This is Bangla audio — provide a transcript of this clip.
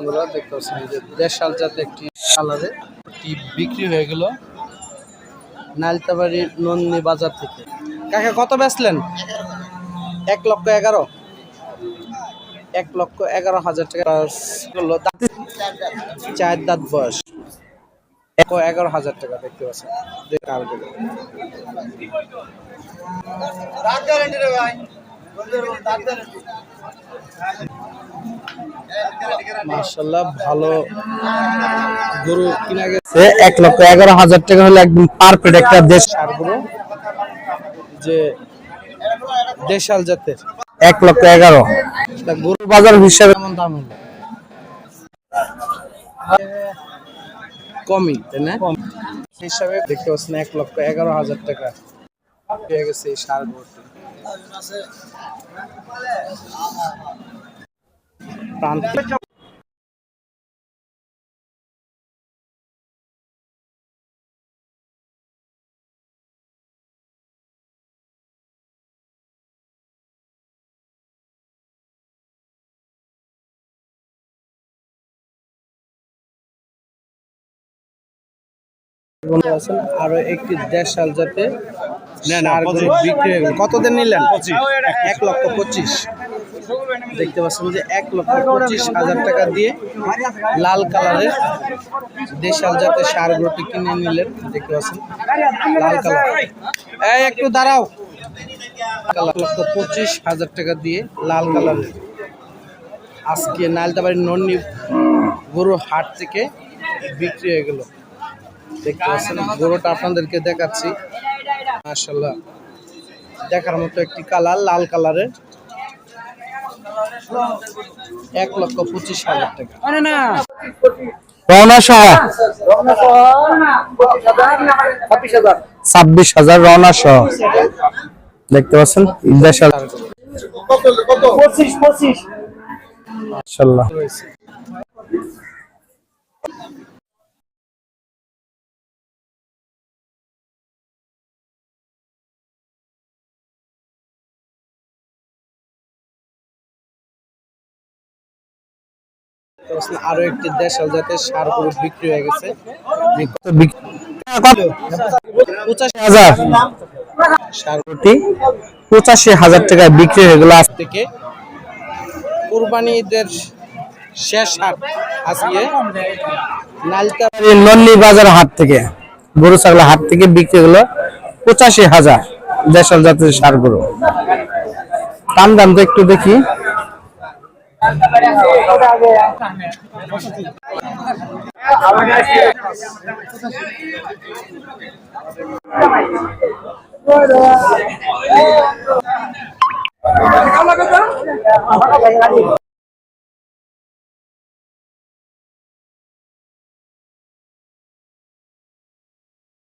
বন্ধুরা, দেখতে পাচ্ছেন এই যে দেশাল জাতে একটি কালারে। একটি বিক্রি হয়ে গেল নালতাবাড়ির নন্দী বাজার থেকে। কাকা, কত বেচলেন? এক লক্ষ এগারো। এক লক্ষ এগারো হাজার টাকা করল। দাঁতে চার দাঁত বয়স। এক এগারো হাজার টাকা, দেখতে পাচ্ছেন। দেখ আর বলো। মার্শাল্লাহ ভালো গরু কিনা গেছে। এক লক্ষ এগারো হাজার টাকা হলে একদম পারফেক্ট একটা দেশ গরু যে দেশাল জাতের। এক লক্ষ এগারো। তা গরুর বাজার হিসাবে কেমন দাম হলো? কমই তাই না? হিসাবে দেখতে পাচ্ছেন এক লক্ষ এগারো হাজার টাকা। পেয়ে গেছে এই সার গরুটি। প্রান্তিক বন্ধু আছেন আরও একটি দেড়শাল গরু বিক্রি হয়ে গেল। কতদিন নিলেন? এক লক্ষ পঁচিশ। দেখতে পাচ্ছেন যে এক লক্ষ পঁচিশ হাজার টাকা দিয়ে লাল কালারের দেশাল জাতের সার গরুটি কিনে নিলেন, দেখতে পাচ্ছেন, লাল কালার। এই একটু দাঁড়াও। এক লক্ষ পঁচিশ হাজার টাকা দিয়ে লাল কালারের। আজকে নালতাবাড়ির নন্নি গরু হাট থেকে বিক্রি হয়ে গেল। দেখতে পাচ্ছেন, গরুটা আপনাদেরকে দেখাচ্ছি। মাশাল্লাহ দেখার মতো একটি কালার, লাল কালারের। এক লক্ষ পঁচিশ হাজার টাকা। রওনা সহ ছাব্বিশ হাজার রওনা সহ দেখতে পাচ্ছেন দেশাল মাশাল্লাহ আরও একটি দেশাল জাতের সার গরু বিক্রি হয়ে গেছে। পঁচাশি হাজার। সার গরুটি পঁচাশি হাজার টাকায় বিক্রি হয়ে গেল আজ থেকে। কুরবানি ঈদের শেষ হাট আজকে নালতাবাড়ি নন্নি বাজার হাট থেকে গরু ছাগলের হাট থেকে বিক্রি হলো পঁচাশি হাজার দেশাল জাতের সার গরু। দাম দাম তো একটু দেখি। আমার